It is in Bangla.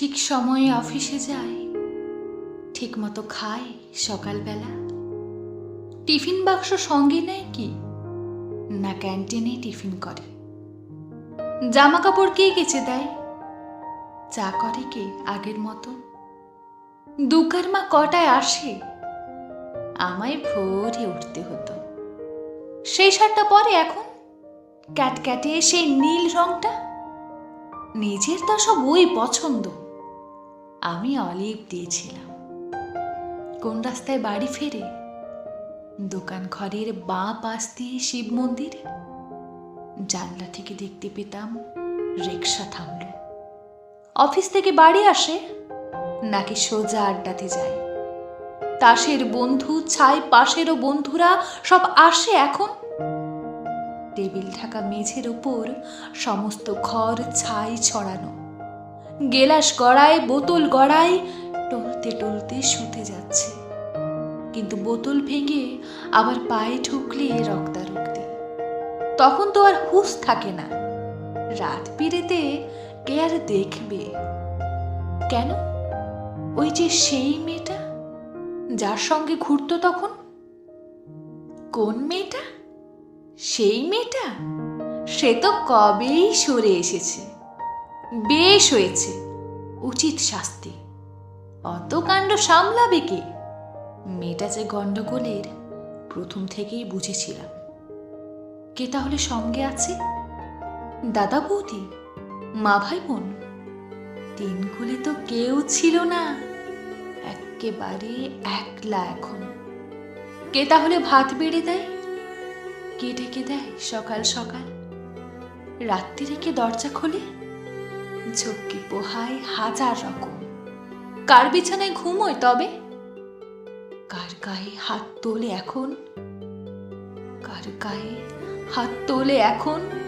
ঠিক সময়ে অফিসে যায়, ঠিক মতো খায় সকালবেলা। টিফিন বাক্স সঙ্গে নেয় কি? না ক্যান্টিনে টিফিন করে। জামা কাপড় কে কেচে দেয়? চা করে কে আগের মতো? দুকার মা কটায় আসে? আমায় ভোরে উঠতে হতো। সেই শার্টটা পরে এখন? ক্যাটক্যাটে সেই নীল রংটা? নিজের তো সব ওই পছন্দ। আমি অলিভ দিয়েছিলাম। কোন রাস্তায় বাড়ি ফেরে? দোকান ঘরের বাঁ পাশ দিয়ে শিব মন্দির? জানলা থেকে দেখতে পেতাম রিক্সা থামল। অফিস থেকে বাড়ি আসে? নাকি সোজা আড্ডাতে যায়? তাসের বন্ধু, ছাই পাশেরও বন্ধুরা সব আসে এখন? টেবিল ঢাকা মেঝের ওপর সমস্ত ঘর ছাই ছড়ানো। গেলাস গড়ায়, বোতল গড়ায়, টলতে টলতে শুতে যাচ্ছে। কিন্তু বোতল ভেঙে আবার পায়ে ঢুকলে রক্তারক্তি। তখন তো আর হুঁশ থাকে না। রাত পিড়েতে কে আর দেখবে? কেন? ওই যে সেই মেয়েটা? যার সঙ্গে ঘুরতো তখন? কোন মেয়েটা? সেই মেয়েটা? সে তো কবেই সরে এসেছে। বেশ হয়েছে। উচিত শাস্তি। অত কাণ্ড সামলাবে কে? মেয়েটা যে গণ্ডগোলের প্রথম থেকেই বুঝেছিলাম। কে তাহলে সঙ্গে আছে? দাদা বৌদি? মা ভাই বোন দিনগুলি তো কেউ ছিল না। একেবারে একলা এখন। কে তাহলে ভাত বেড়ে দেয়? কে ডেকে দেয় সকাল সকাল? রাত্রি রেখে দরজা খোলে? ঝক্কি পোহায় হাজার রকম। কার বিছানায় ঘুমোয় তবে? কার গায়ে হাত তোলে এখন? কার গায়ে হাত তোলে এখন?